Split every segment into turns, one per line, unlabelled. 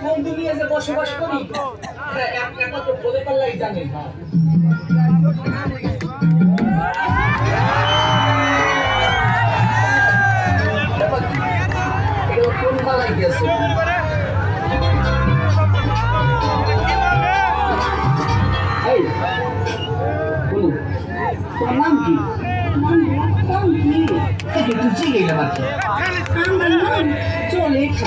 কোন দুনিয়া যে বসবাস করি একমাত্র বলে পাল্লাই কোন গেছে? তোমার নাম কি?
আমার নাম চলেখা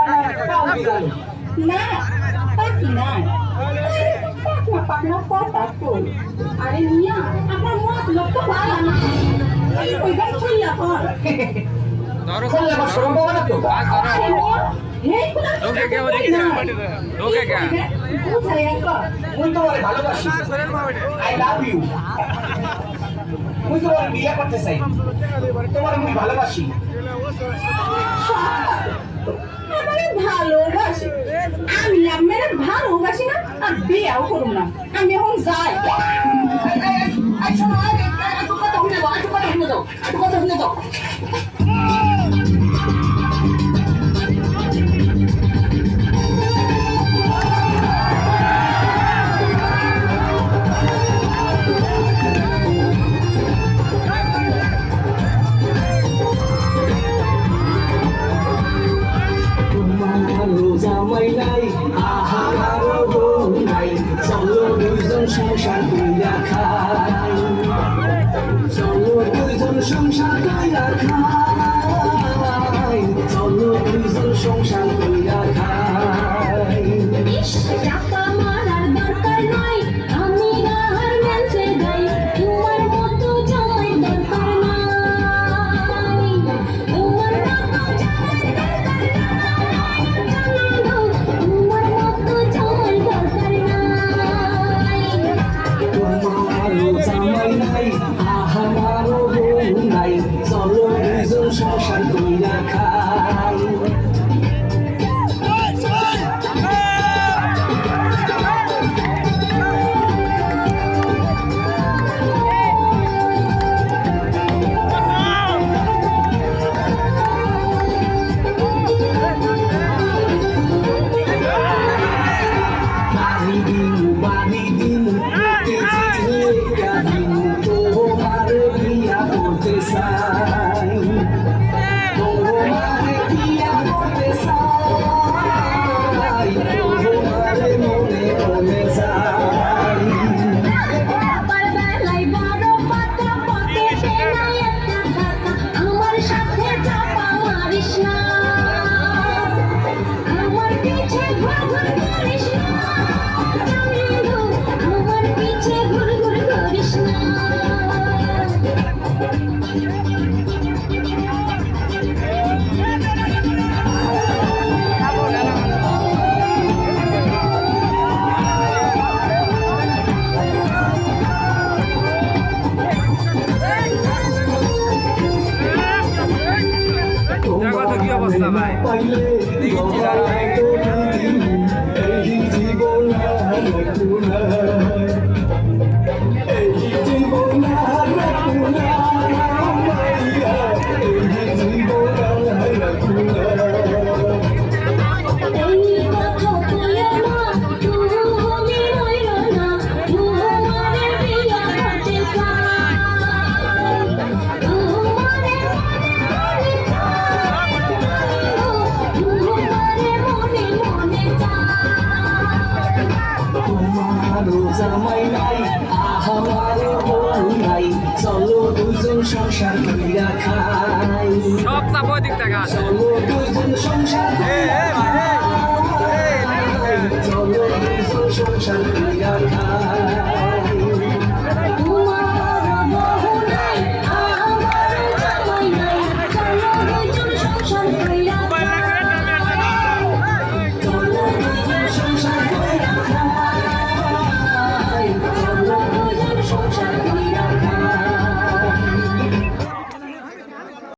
না
তাও বিগালো
না পাখনা কথা তো আরে মিয়া আপনার মতলব তো ভালো না ওই গাছ ছইয়া কর
করলে আবার শরম পাবে না তো
আরে মিয়া এই কোলা
ঢোকে কে ওদিকে যা। ঢোকে কে?
বুঝাই একবার
মুই তোমারে ভালোবাসি আই লাভ ইউ মুই তোমার বিয়ে করতে চাই তোমার মুই ভালোবাসি
আমারে ভালোবাসি। আমি আপনার ভালোবাসি না আর বিয়েও করুন না। আমি এখন যাই।
দুইজন সংসার কইরা খাই
তো কি
জামাই নাই আমারও বউ নাই চলো দুজন সংসার কইরা খাই
সব চাপ ওই দিক থেকে।
চলো দুজন সংসার